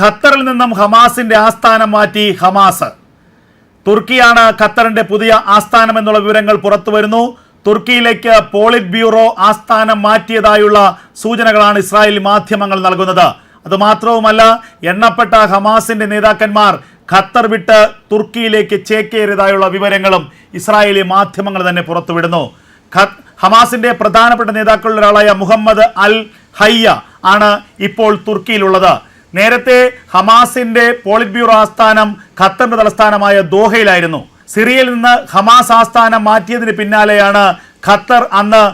ഖത്തറിൽ നിന്നും ഹമാസിന്റെ ആസ്ഥാനം മാറ്റി ഹമാസ്. തുർക്കിയാണ് ഖത്തറിന്റെ പുതിയ ആസ്ഥാനം എന്നുള്ള വിവരങ്ങൾ പുറത്തു വരുന്നു. തുർക്കിയിലേക്ക് പോളിറ്റ് ബ്യൂറോ ആസ്ഥാനം മാറ്റിയതായുള്ള സൂചനകളാണ് ഇസ്രായേൽ മാധ്യമങ്ങൾ നൽകുന്നത്. അതുമാത്രവുമല്ല എണ്ണപ്പെട്ട ഹമാസിന്റെ നേതാക്കന്മാർ ഖത്തർ വിട്ട് തുർക്കിയിലേക്ക് ചേക്കേറിയതായുള്ള വിവരങ്ങളും ഇസ്രായേലി മാധ്യമങ്ങൾ തന്നെ പുറത്തുവിടുന്നു ഹമാസിന്റെ പ്രധാനപ്പെട്ട നേതാക്കളിൽ ഒരാളായ മുഹമ്മദ് അൽ ഹയ്യ ആണ് ഇപ്പോൾ തുർക്കിയിലുള്ളത്. നേരത്തെ ഹമാസിന്റെ പോളിറ്റ് ബ്യൂറോ ആസ്ഥാനം ഖത്തറിന്റെ തലസ്ഥാനമായ ദോഹയിലായിരുന്നു. സിറിയയിൽ നിന്ന് ഹമാസ് ആസ്ഥാനം മാറ്റിയതിന് പിന്നാലെയാണ് ഖത്തർ അന്ന്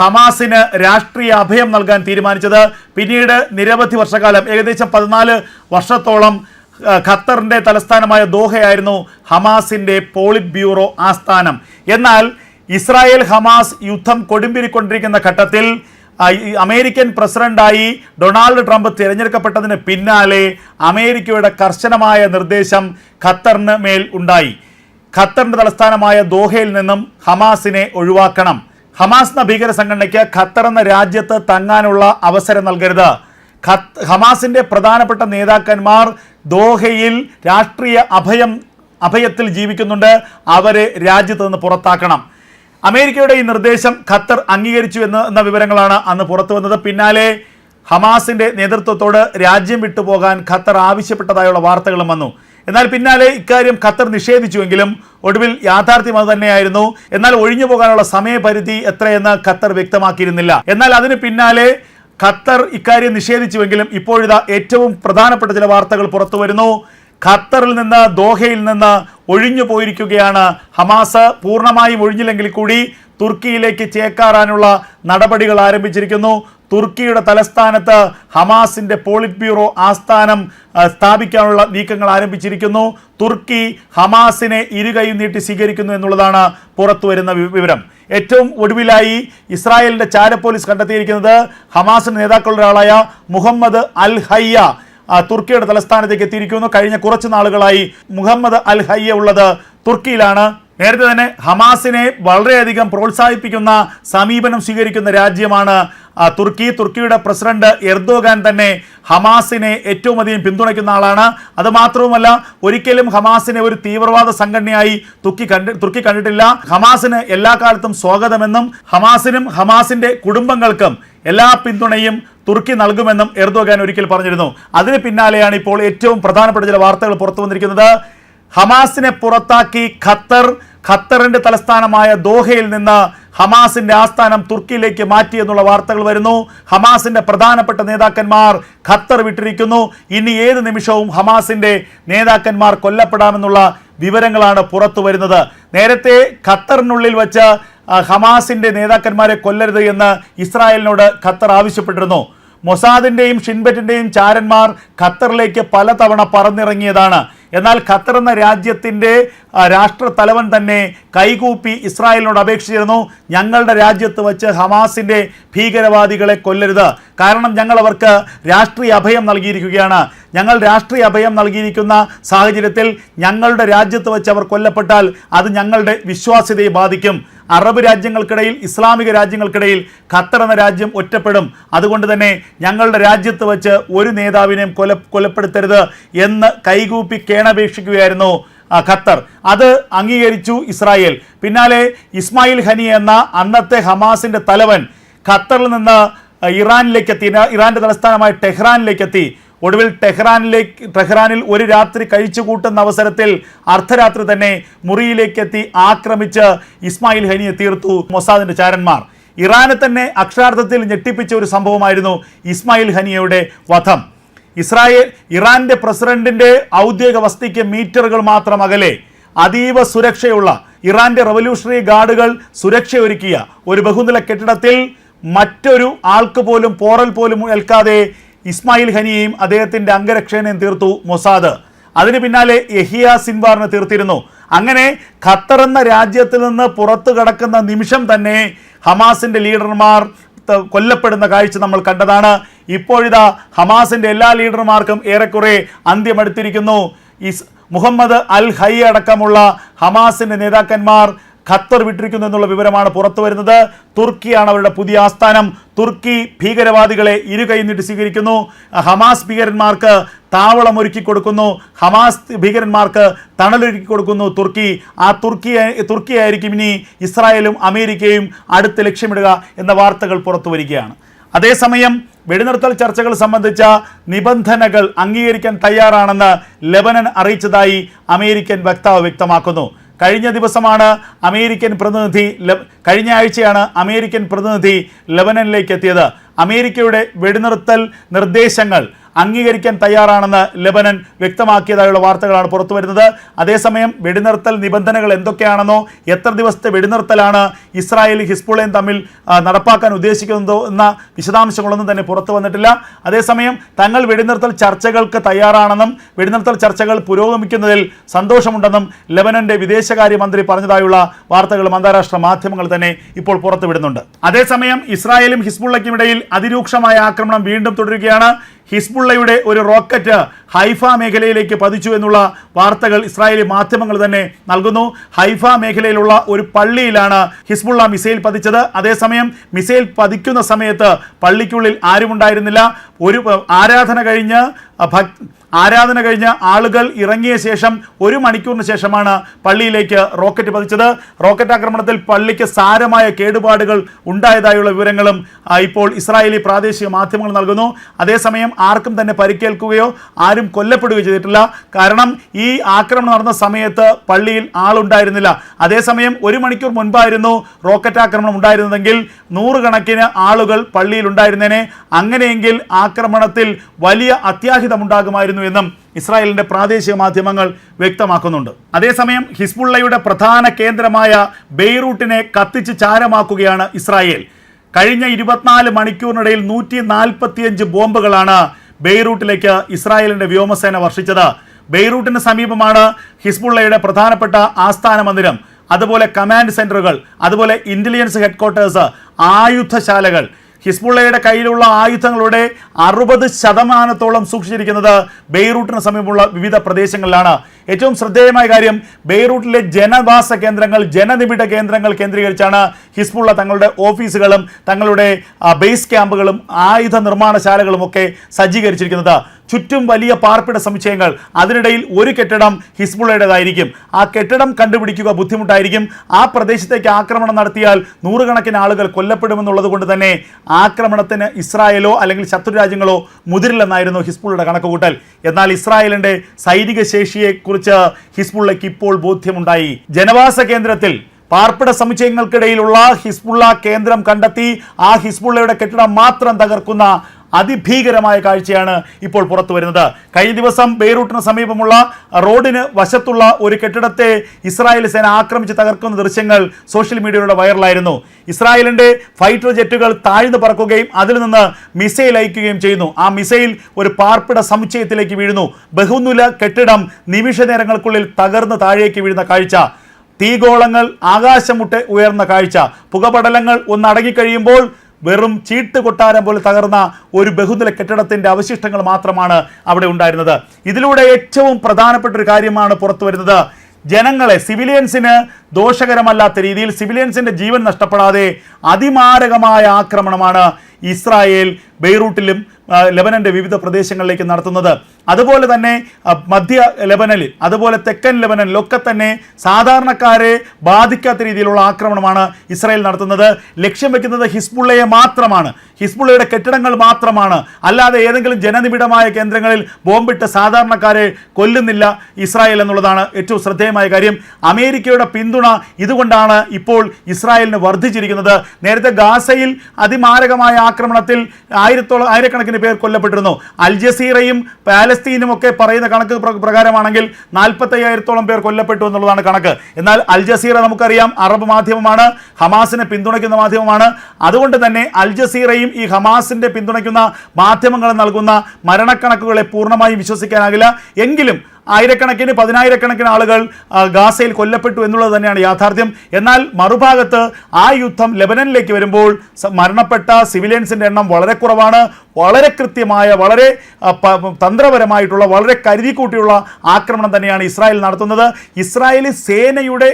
ഹമാസിന് രാഷ്ട്രീയ അഭയം നൽകാൻ തീരുമാനിച്ചത്. പിന്നീട് നിരവധി വർഷക്കാലം ഏകദേശം പതിനാല് വർഷത്തോളം ഖത്തറിന്റെ തലസ്ഥാനമായ ദോഹയായിരുന്നു ഹമാസിന്റെ പോളിറ്റ് ബ്യൂറോ ആസ്ഥാനം. എന്നാൽ ഇസ്രായേൽ ഹമാസ് യുദ്ധം കൊടുമ്പിരിക്കൊണ്ടിരിക്കുന്ന ഘട്ടത്തിൽ അമേരിക്കൻ പ്രസിഡന്റായി ഡൊണാൾഡ് ട്രംപ് തിരഞ്ഞെടുക്കപ്പെട്ടതിന് പിന്നാലെ അമേരിക്കയുടെ കർശനമായ നിർദ്ദേശം ഖത്തറിന് മേൽ ഉണ്ടായി. ഖത്തറിന്റെ തലസ്ഥാനമായ ദോഹയിൽ നിന്നും ഹമാസിനെ ഒഴിവാക്കണം. ഹമാസ് എന്ന ഭീകര സംഘടനയ്ക്ക് ഖത്തർ എന്ന രാജ്യത്ത് തങ്ങാനുള്ള അവസരം നൽകരുത്. ഹമാസിന്റെ പ്രധാനപ്പെട്ട നേതാക്കന്മാർ ദോഹയിൽ രാഷ്ട്രീയ അഭയം അഭയത്തിൽ ജീവിക്കുന്നുണ്ട്. അവരെ രാജ്യത്ത് നിന്ന് പുറത്താക്കണം. അമേരിക്കയുടെ ഈ നിർദ്ദേശം ഖത്തർ അംഗീകരിച്ചു എന്ന് എന്ന വിവരങ്ങളാണ് അന്ന് പുറത്തു വന്നത്. പിന്നാലെ ഹമാസിന്റെ നേതൃത്വത്തോട് രാജ്യം വിട്ടുപോകാൻ ഖത്തർ ആവശ്യപ്പെട്ടതായുള്ള വാർത്തകളും വന്നു. എന്നാൽ പിന്നാലെ ഇക്കാര്യം ഖത്തർ നിഷേധിച്ചുവെങ്കിലും ഒടുവിൽ യാഥാർത്ഥ്യം അത് തന്നെയായിരുന്നു. എന്നാൽ ഒഴിഞ്ഞു പോകാനുള്ള സമയപരിധി എത്രയെന്ന് ഖത്തർ വ്യക്തമാക്കിയിരുന്നില്ല. എന്നാൽ അതിന് പിന്നാലെ ഖത്തർ ഇക്കാര്യം നിഷേധിച്ചുവെങ്കിലും ഇപ്പോഴിതാ ഏറ്റവും പ്രധാനപ്പെട്ട ചില വാർത്തകൾ പുറത്തു വരുന്നു. ഖത്തറിൽ നിന്ന് ദോഹയിൽ നിന്ന് ഒഴിഞ്ഞു പോയിരിക്കുകയാണ് ഹമാസ്. പൂർണമായും ഒഴിഞ്ഞില്ലെങ്കിൽ കൂടി തുർക്കിയിലേക്ക് ചേക്കാറാനുള്ള നടപടികൾ ആരംഭിച്ചിരിക്കുന്നു. തുർക്കിയുടെ തലസ്ഥാനത്ത് ഹമാസിന്റെ പോളിറ്റ് ബ്യൂറോ ആസ്ഥാനം സ്ഥാപിക്കാനുള്ള നീക്കങ്ങൾ ആരംഭിച്ചിരിക്കുന്നു. തുർക്കി ഹമാസിനെ ഇരുകൈയും നീട്ടി സ്വീകരിക്കുന്നു എന്നുള്ളതാണ് പുറത്തു വരുന്ന വിവരം. ഏറ്റവും ഒടുവിലായി ഇസ്രായേലിന്റെ ചാര പോലീസ് കണ്ടെത്തിയിരിക്കുന്നത് ഹമാസിന്റെ നേതാക്കളുടെ ഒരാളായ മുഹമ്മദ് അൽ ഹയ്യ. തുർക്കിയുടെ തലസ്ഥാനത്തേക്ക് എത്തിയിരിക്കുന്നു. കഴിഞ്ഞ കുറച്ച് നാളുകളായി മുഹമ്മദ് അൽ ഹയ്യ ഉള്ളത് തുർക്കിയിലാണ്. നേരത്തെ തന്നെ ഹമാസിനെ വളരെയധികം പ്രോത്സാഹിപ്പിക്കുന്ന സമീപനം സ്വീകരിക്കുന്ന രാജ്യമാണ് തുർക്കി തുർക്കിയുടെ പ്രസിഡന്റ് എർദോഗാൻ തന്നെ ഹമാസിനെ ഏറ്റവും അധികം പിന്തുണയ്ക്കുന്ന ആളാണ്. അത് മാത്രവുമല്ല ഒരിക്കലും ഹമാസിനെ ഒരു തീവ്രവാദ സംഘടനയായി തുർക്കി കണ്ടി തുർക്കി കണ്ടിട്ടില്ല. ഹമാസിന് എല്ലാ കാലത്തും സ്വാഗതമെന്നും ഹമാസിനും ഹമാസിന്റെ കുടുംബങ്ങൾക്കും എല്ലാ പിന്തുണയും തുർക്കി നൽകുമെന്നും എർദോഗാൻ ഒരിക്കൽ പറഞ്ഞിരുന്നു. അതിന് പിന്നാലെയാണ് ഇപ്പോൾ ഏറ്റവും പ്രധാനപ്പെട്ട ചില വാർത്തകൾ പുറത്തു വന്നിരിക്കുന്നത്. ഹമാസിനെ പുറത്താക്കി ഖത്തർ ഖത്തറിന്റെ തലസ്ഥാനമായ ദോഹയിൽ നിന്ന് ഹമാസിന്റെ ആസ്ഥാനം തുർക്കിയിലേക്ക് മാറ്റി എന്നുള്ള വാർത്തകൾ വരുന്നു. ഹമാസിന്റെ പ്രധാനപ്പെട്ട നേതാക്കന്മാർ ഖത്തർ വിട്ടിരിക്കുന്നു. ഇനി ഏത് നിമിഷവും ഹമാസിന്റെ നേതാക്കന്മാർ കൊല്ലപ്പെടാമെന്നുള്ള വിവരങ്ങളാണ് പുറത്തു വരുന്നത്. നേരത്തെ ഖത്തറിനുള്ളിൽ വച്ച് ഹമാസിന്റെ നേതാക്കന്മാരെ കൊല്ലരുത് എന്ന് ഇസ്രായേലിനോട് ഖത്തർ ആവശ്യപ്പെട്ടിരുന്നു. മൊസാദിന്റെയും ഷിൻബറ്റിന്റെയും ചാരന്മാർ ഖത്തറിലേക്ക് പലതവണ പറന്നിറങ്ങിയതാണ്. എന്നാൽ ഖത്തർ എന്ന രാജ്യത്തിന്റെ രാഷ്ട്രത്തലവൻ രാഷ്ട്ര തലവൻ തന്നെ കൈകൂപ്പി ഇസ്രായേലിനോട് അപേക്ഷിച്ചിരുന്നു. ഞങ്ങളുടെ രാജ്യത്ത് വച്ച് ഹമാസിന്റെ ഭീകരവാദികളെ കൊല്ലരുത്. കാരണം ഞങ്ങൾ അവർക്ക് രാഷ്ട്രീയ അഭയം നൽകിയിരിക്കുകയാണ്. ഞങ്ങൾ രാഷ്ട്രീയ അഭയം നൽകിയിരിക്കുന്ന സാഹചര്യത്തിൽ ഞങ്ങളുടെ രാജ്യത്ത് വച്ച് അവർ കൊല്ലപ്പെട്ടാൽ അത് ഞങ്ങളുടെ വിശ്വാസ്യതയെ ബാധിക്കും. അറബ് രാജ്യങ്ങൾക്കിടയിൽ ഇസ്ലാമിക രാജ്യങ്ങൾക്കിടയിൽ ഖത്തർ എന്ന രാജ്യം ഒറ്റപ്പെടും. അതുകൊണ്ട് തന്നെ ഞങ്ങളുടെ രാജ്യത്ത് വച്ച് ഒരു നേതാവിനെയും കൊല കൊലപ്പെടുത്തരുത് എന്ന് കൈകൂപ്പി കേണപേക്ഷിക്കുകയായിരുന്നു ഖത്തർ. അത് അംഗീകരിച്ചു ഇസ്രായേൽ. പിന്നാലെ ഇസ്മായിൽ ഹനി എന്ന അന്നത്തെ ഹമാസിന്റെ തലവൻ ഖത്തറിൽ നിന്ന് ഇറാനിലേക്ക് എത്തി. ഇറാന്റെ തലസ്ഥാനമായ ടെഹ്റാനിലേക്ക് എത്തി. ഒടുവിൽ ടെഹ്റാനിലേക്ക് ടെഹ്റാനിൽ ഒരു രാത്രി കഴിച്ചു കൂട്ടുന്ന അവസരത്തിൽ അർദ്ധരാത്രി തന്നെ മുറിയിലേക്കെത്തി ആക്രമിച്ച് ഇസ്മായിൽ ഹനിയെ തീർത്തു മൊസാദിന്റെ ചാരന്മാർ. ഇറാനെ തന്നെ അക്ഷരാർത്ഥത്തിൽ ഞെട്ടിപ്പിച്ച ഒരു സംഭവമായിരുന്നു ഇസ്മായിൽ ഹനിയയുടെ വധം. ഇസ്രായേൽ ഇറാന്റെ പ്രസിഡന്റിന്റെ ഔദ്യോഗിക വസ്തിക്ക് മീറ്ററുകൾ മാത്രം അകലെ. അതീവ സുരക്ഷയുള്ള ഇറാന്റെ റവല്യൂഷണറി ഗാർഡുകൾ സുരക്ഷയൊരുക്കിയ ഒരു ബഹുനില കെട്ടിടത്തിൽ മറ്റൊരു ആൾക്ക് പോലും പോറൽ പോലും ഏൽക്കാതെ ഇസ്മായിൽ ഹനിയെയും അദ്ദേഹത്തിന്റെ അംഗരക്ഷകനെയും തീർത്തു മൊസാദ്. അതിന് പിന്നാലെ യഹിയ സിൻവാറിനെ തീർത്തിരുന്നു. അങ്ങനെ ഖത്തർ എന്ന രാജ്യത്തിൽ നിന്ന് പുറത്തു കടക്കുന്ന നിമിഷം തന്നെ ഹമാസിന്റെ ലീഡർമാർ കൊല്ലപ്പെടുന്ന കാഴ്ച നമ്മൾ കണ്ടതാണ്. ഇപ്പോഴിതാ ഹമാസിന്റെ എല്ലാ ലീഡർമാർക്കും ഏറെക്കുറെ അന്ത്യമെടുത്തിരിക്കുന്നു ഇസ് മുഹമ്മദ് അൽ ഹൈ അടക്കമുള്ള ഹമാസിന്റെ നേതാക്കന്മാർ ഖത്തർ വിട്ടിരിക്കുന്നു എന്നുള്ള വിവരമാണ് പുറത്തു വരുന്നത്. തുർക്കിയാണ് അവരുടെ പുതിയ ആസ്ഥാനം. തുർക്കി ഭീകരവാദികളെ ഇരുകൈ നീട്ടി സ്വീകരിക്കുന്നു. ഹമാസ് ഭീകരന്മാർക്ക് താവളം ഒരുക്കി കൊടുക്കുന്നു. ഹമാസ് ഭീകരന്മാർക്ക് തണലൊരുക്കി കൊടുക്കുന്നു തുർക്കി. ആ തുർക്കി തുർക്കിയായിരിക്കും ഇനി ഇസ്രായേലും അമേരിക്കയും അടുത്ത് ലക്ഷ്യമിടുക എന്ന വാർത്തകൾ പുറത്തു വരികയാണ്. അതേസമയം വെടിനിർത്തൽ ചർച്ചകൾ സംബന്ധിച്ച നിബന്ധനകൾ അംഗീകരിക്കാൻ തയ്യാറാണെന്ന് ലെബനൻ അറിയിച്ചതായി അമേരിക്കൻ വക്താവ് വ്യക്തമാക്കുന്നു. കഴിഞ്ഞ ദിവസമാണ് അമേരിക്കൻ പ്രതിനിധി കഴിഞ്ഞ ആഴ്ചയാണ് അമേരിക്കൻ പ്രതിനിധി ലെബനനിലേക്ക് എത്തിയത്. അമേരിക്കയുടെ വെടിനിർത്തൽ നിർദ്ദേശങ്ങൾ അംഗീകരിക്കാൻ തയ്യാറാണെന്ന് ലെബനൻ വ്യക്തമാക്കിയതായുള്ള വാർത്തകളാണ് പുറത്തു വരുന്നത് അതേസമയം വെടിനിർത്തൽ നിബന്ധനകൾ എന്തൊക്കെയാണെന്നോ എത്ര ദിവസത്തെ വെടിനിർത്തലാണ് ഇസ്രായേൽ ഹിസ്ബുളയും തമ്മിൽ നടപ്പാക്കാൻ ഉദ്ദേശിക്കുന്നതോ എന്ന വിശദാംശങ്ങളൊന്നും തന്നെ പുറത്തു വന്നിട്ടില്ല. അതേസമയം തങ്ങൾ വെടിനിർത്തൽ ചർച്ചകൾക്ക് തയ്യാറാണെന്നും വെടിനിർത്തൽ ചർച്ചകൾ പുരോഗമിക്കുന്നതിൽ സന്തോഷമുണ്ടെന്നും ലെബനന്റെ വിദേശകാര്യമന്ത്രി പറഞ്ഞതായുള്ള വാർത്തകളും അന്താരാഷ്ട്ര മാധ്യമങ്ങൾ തന്നെ ഇപ്പോൾ പുറത്തുവിടുന്നുണ്ട്. അതേസമയം ഇസ്രായേലും ഹിസ്ബുള്ളയ്ക്കും ഇടയിൽ അതിരൂക്ഷമായ ആക്രമണം വീണ്ടും തുടരുകയാണ്. ഹിസ്ബുള്ളയുടെ ഒരു റോക്കറ്റ് ഹൈഫ മേഖലയിലേക്ക് പതിച്ചു എന്നുള്ള വാർത്തകൾ ഇസ്രായേലി മാധ്യമങ്ങൾ തന്നെ നൽകുന്നു. ഹൈഫ മേഖലയിലുള്ള ഒരു പള്ളിയിലാണ് ഹിസ്ബുള്ള മിസൈൽ പതിച്ചത്. അതേസമയം മിസൈൽ പതിക്കുന്ന സമയത്ത് പള്ളിക്കുള്ളിൽ ആരുമുണ്ടായിരുന്നില്ല. ഒരു ആരാധന കഴിഞ്ഞ് ആരാധന കഴിഞ്ഞ് ആളുകൾ ഇറങ്ങിയ ശേഷം ഒരു മണിക്കൂറിന് ശേഷമാണ് പള്ളിയിലേക്ക് റോക്കറ്റ് പതിച്ചത്. റോക്കറ്റ് ആക്രമണത്തിൽ പള്ളിക്ക് സാരമായ കേടുപാടുകൾ ഉണ്ടായതായുള്ള വിവരങ്ങളും ഇപ്പോൾ ഇസ്രായേലി പ്രാദേശിക മാധ്യമങ്ങൾ നൽകുന്നു. അതേസമയം ആർക്കും തന്നെ പരിക്കേൽക്കുകയോ ആരും കൊല്ലപ്പെടുകയോ ചെയ്തിട്ടില്ല. കാരണം ഈ ആക്രമണം നടന്ന സമയത്ത് പള്ളിയിൽ ആളുണ്ടായിരുന്നില്ല. അതേസമയം ഒരു മണിക്കൂർ മുൻപായിരുന്നു റോക്കറ്റ് ആക്രമണം ഉണ്ടായിരുന്നതെങ്കിൽ നൂറുകണക്കിന് ആളുകൾ പള്ളിയിൽ ഉണ്ടായിരുന്നേനെ. അങ്ങനെയെങ്കിൽ ആക്രമണത്തിൽ വലിയ അത്യാഹിതമുണ്ടാകുമായിരുന്നു എന്നും ഇസ്രായേലിന്റെ പ്രാദേശിക മാധ്യമങ്ങൾ വ്യക്തമാക്കുന്നുണ്ട്. അതേസമയം ഹിസ്ബുള്ളയുടെ പ്രധാന കേന്ദ്രമായ ബെയ്റൂട്ടിനെ കത്തിച്ച് ചാരമാക്കുകയാണ് ഇസ്രായേൽ. കഴിഞ്ഞ ഇരുപത്തിനാല് മണിക്കൂറിനിടയിൽ നൂറ്റി നാൽപ്പത്തിയഞ്ച് ബോംബുകളാണ് ബെയ്റൂട്ടിലേക്ക് ഇസ്രായേലിന്റെ വ്യോമസേന വർഷിച്ചത്. ബെയ്റൂട്ടിന് സമീപമാണ് ഹിസ്ബുള്ളയുടെ പ്രധാനപ്പെട്ട ആസ്ഥാന മന്ദിരം അതുപോലെ കമാൻഡ് സെന്ററുകൾ അതുപോലെ ഇന്റലിജൻസ് ഹെഡ്ക്വാർട്ടേഴ്സ് ആയുധശാലകൾ ഹിസ്ബുള്ളയുടെ കയ്യിലുള്ള ആയുധങ്ങളുടെ അറുപത് ശതമാനത്തോളം സൂക്ഷിച്ചിരിക്കുന്നത് ബെയ്റൂട്ടിന് സമീപമുള്ള വിവിധ പ്രദേശങ്ങളിലാണ്. ഏറ്റവും ശ്രദ്ധേയമായ കാര്യം ബെയ്റൂട്ടിലെ ജനവാസ കേന്ദ്രങ്ങൾ ജനനിബിഡ കേന്ദ്രങ്ങൾ കേന്ദ്രീകരിച്ചാണ് ഹിസ്ബുള്ള തങ്ങളുടെ ഓഫീസുകളും തങ്ങളുടെ ബേസ് ക്യാമ്പുകളും ആയുധ നിർമ്മാണശാലകളും ഒക്കെ സജ്ജീകരിച്ചിരിക്കുന്നത്. ചുറ്റും വലിയ പാർപ്പിട സമുച്ചയങ്ങൾ. അതിനിടയിൽ ഒരു കെട്ടിടം ഹിസ്ബുള്ളയുടേതായിരിക്കും. ആ കെട്ടിടം കണ്ടുപിടിക്കുക ബുദ്ധിമുട്ടായിരിക്കും. ആ പ്രദേശത്തേക്ക് ആക്രമണം നടത്തിയാൽ നൂറുകണക്കിന് ആളുകൾ കൊല്ലപ്പെടുമെന്നുള്ളത് കൊണ്ട് തന്നെ ആക്രമണത്തിന് ഇസ്രായേലോ അല്ലെങ്കിൽ ശത്രു രാജ്യങ്ങളോ മുതിരില്ലെന്നായിരുന്നു ഹിസ്ബുള്ളയുടെ കണക്കുകൂട്ടൽ. എന്നാൽ ഇസ്രായേലിന്റെ സൈനിക ശേഷിയെക്കുറിച്ച് ഹിസ്ബുള്ളയ്ക്ക് ഇപ്പോൾ ബോധ്യമുണ്ടായി. ജനവാസ കേന്ദ്രത്തിൽ പാർപ്പിട സമുച്ചയങ്ങൾക്കിടയിലുള്ള ഹിസ്ബുള്ള കേന്ദ്രം കണ്ടെത്തി ആ ഹിസ്ബുള്ളയുടെ കെട്ടിടം മാത്രം തകർക്കുന്ന അതിഭീകരമായ കാഴ്ചയാണ് ഇപ്പോൾ പുറത്തു വരുന്നത്. കഴിഞ്ഞ ദിവസം ബെയ്റൂട്ടിന് സമീപമുള്ള റോഡിന് വശത്തുള്ള ഒരു കെട്ടിടത്തെ ഇസ്രായേൽ സേന ആക്രമിച്ച് തകർക്കുന്ന ദൃശ്യങ്ങൾ സോഷ്യൽ മീഡിയയിലൂടെ വൈറലായിരുന്നു. ഇസ്രായേലിന്റെ ഫൈറ്റർ ജെറ്റുകൾ താഴ്ന്നു പറക്കുകയും അതിൽ നിന്ന് മിസൈൽ അയക്കുകയും ചെയ്യുന്നു. ആ മിസൈൽ ഒരു പാർപ്പിട സമുച്ചയത്തിലേക്ക് വീഴുന്നു. ബഹുനില കെട്ടിടം നിമിഷ നേരങ്ങൾക്കുള്ളിൽ തകർന്ന് താഴേക്ക് വീഴുന്ന കാഴ്ച. തീഗോളങ്ങൾ ആകാശമുട്ട് ഉയർന്ന കാഴ്ച. പുകപടലങ്ങൾ ഒന്ന് അടങ്ങിക്കഴിയുമ്പോൾ വെറും ചീട്ട് കൊട്ടാരം പോലെ തകർന്ന ഒരു ബഹുനില കെട്ടിടത്തിന്റെ അവശിഷ്ടങ്ങൾ മാത്രമാണ് അവിടെ ഉണ്ടായിരുന്നത്. ഇതിലൂടെ ഏറ്റവും പ്രധാനപ്പെട്ട ഒരു കാര്യമാണ് പുറത്തു വരുന്നത്. ജനങ്ങളെ സിവിലിയൻസിന് ദോഷകരമല്ലാത്ത രീതിയിൽ സിവിലിയൻസിന്റെ ജീവൻ നഷ്ടപ്പെടാതെ അതിമാരകമായ ആക്രമണമാണ് ഇസ്രായേൽ ബെയ്റൂട്ടിലും ലെബനന്റെ വിവിധ പ്രദേശങ്ങളിലേക്ക് നടത്തുന്നത്. അതുപോലെ തന്നെ മധ്യ ലെബനനിൽ അതുപോലെ തെക്കൻ ലെബനനിലൊക്കെ തന്നെ സാധാരണക്കാരെ ബാധിക്കാത്ത രീതിയിലുള്ള ആക്രമണമാണ് ഇസ്രായേൽ നടത്തുന്നത്. ലക്ഷ്യം വെക്കുന്നത് ഹിസ്ബുള്ളയെ മാത്രമാണ്. ഹിസ്ബുള്ളയുടെ കെട്ടിടങ്ങൾ മാത്രമാണ്. അല്ലാതെ ഏതെങ്കിലും ജനനിബിഡമായ കേന്ദ്രങ്ങളിൽ ബോംബിട്ട് സാധാരണക്കാരെ കൊല്ലുന്നില്ല ഇസ്രായേൽ എന്നുള്ളതാണ് ഏറ്റവും ശ്രദ്ധേയമായ കാര്യം. അമേരിക്കയുടെ പിന്തുണ ഇതുകൊണ്ടാണ് ഇപ്പോൾ ഇസ്രായേലിന് വർദ്ധിച്ചിരിക്കുന്നത്. നേരത്തെ ഗാസയിൽ അതിമാരകമായ ആക്രമണത്തിൽ ആയിരത്തോളം ആയിരക്കണക്കിന് പേർ കൊല്ലപ്പെട്ടിരുന്നു. അൽ ജസീറയും പാലസ്തീനും ഒക്കെ പറയുന്ന കണക്ക് പ്ര- പ്രകാരമാണെങ്കിൽ നാൽപ്പത്തയ്യായിരത്തോളം പേർ കൊല്ലപ്പെട്ടു എന്നുള്ളതാണ് കണക്ക്. എന്നാൽ അൽ ജസീറ നമുക്കറിയാം അറബ് മാധ്യമമാണ് ഹമാസിനെ പിന്തുണയ്ക്കുന്ന മാധ്യമമാണ്. അതുകൊണ്ട് തന്നെ അൽ ജസീറയും ഈ ഹമാസിന്റെ പിന്തുണയ്ക്കുന്ന മാധ്യമങ്ങൾ നൽകുന്ന മരണക്കണക്കുകളെ പൂർണമായും വിശ്വസിക്കാനാകില്ല. എങ്കിലും ആയിരക്കണക്കിന് പതിനായിരക്കണക്കിന് ആളുകൾ ഗാസയിൽ കൊല്ലപ്പെട്ടു എന്നുള്ളത് തന്നെയാണ് യാഥാർത്ഥ്യം. എന്നാൽ മറുഭാഗത്ത് ആ യുദ്ധം ലെബനനിലേക്ക് വരുമ്പോൾ മരണപ്പെട്ട സിവിലിയൻസിന്റെ എണ്ണം വളരെ കുറവാണ്. വളരെ കൃത്യമായ വളരെ തന്ത്രപരമായിട്ടുള്ള വളരെ കരുതിക്കൂട്ടിയുള്ള ആക്രമണം തന്നെയാണ് ഇസ്രായേൽ നടത്തുന്നത്. ഇസ്രായേലി സേനയുടെ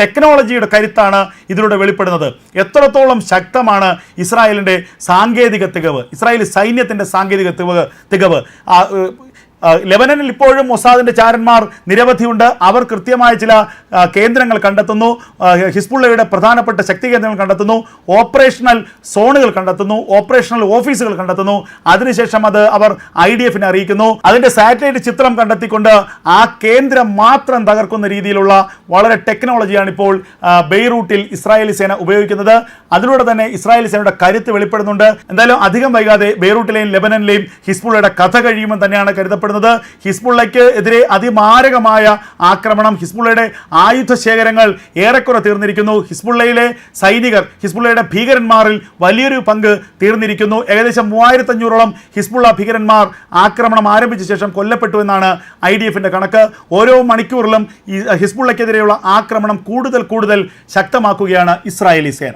ടെക്നോളജിയുടെ കരുത്താണ് ഇതിലൂടെ വെളിപ്പെടുന്നത്. എത്രത്തോളം ശക്തമാണ് ഇസ്രായേലിന്റെ സാങ്കേതിക തികവ് ഇസ്രായേലി സൈന്യത്തിന്റെ സാങ്കേതിക തികവ് തികവ് ലെബനനിൽ ഇപ്പോഴും മൊസാദിന്റെ ചാരന്മാർ നിരവധിയുണ്ട്. അവർ കൃത്യമായ ചില കേന്ദ്രങ്ങൾ കണ്ടെത്തുന്നു. ഹിസ്ബുള്ളയുടെ പ്രധാനപ്പെട്ട ശക്തി കേന്ദ്രങ്ങൾ കണ്ടെത്തുന്നു. ഓപ്പറേഷണൽ സോണുകൾ കണ്ടെത്തുന്നു. ഓപ്പറേഷണൽ ഓഫീസുകൾ കണ്ടെത്തുന്നു. അതിനുശേഷം അത് അവർ ഐ ഡി എഫിനെ അറിയിക്കുന്നു. അതിന്റെ സാറ്റലൈറ്റ് ചിത്രം കണ്ടെത്തിക്കൊണ്ട് ആ കേന്ദ്രം മാത്രം തകർക്കുന്ന രീതിയിലുള്ള വളരെ ടെക്നോളജിയാണ് ഇപ്പോൾ ബെയ്റൂട്ടിൽ ഇസ്രായേലി സേന ഉപയോഗിക്കുന്നത്. അതിലൂടെ തന്നെ ഇസ്രായേലി സേനയുടെ കരുത്ത് വെളിപ്പെടുന്നുണ്ട്. എന്തായാലും അധികം വൈകാതെ ബെയ്റൂട്ടിലെയും ലെബനനിലെയും ഹിസ്ബുള്ളയുടെ കഥ കഴിയുമെന്ന് തന്നെയാണ് കരുതപ്പെടുന്നത്. ഹിസ്ബുള്ളയ്ക്ക് എതിരെ അതിമാരകമായ ആക്രമണം. ഹിസ്ബുള്ളയുടെ ആയുധ ശേഖരങ്ങൾ ഏറെക്കുറെ തീർന്നിരിക്കുന്നു. ഹിസ്ബുള്ളയിലെ സൈനികർ ഹിസ്ബുള്ളയുടെ ഭീകരന്മാരിൽ വലിയൊരു പങ്ക് തീർന്നിരിക്കുന്നു. ഏകദേശം മൂവായിരത്തഞ്ഞൂറോളം ഹിസ്ബുള്ള ഭീകരന്മാർ ആക്രമണം ആരംഭിച്ച ശേഷം കൊല്ലപ്പെട്ടു എന്നാണ് ഐ ഡി എഫിന്റെ കണക്ക്. ഓരോ മണിക്കൂറിലും ഹിസ്ബുള്ളയ്ക്കെതിരെയുള്ള ആക്രമണം കൂടുതൽ കൂടുതൽ ശക്തമാക്കുകയാണ് ഇസ്രായേലി സേന.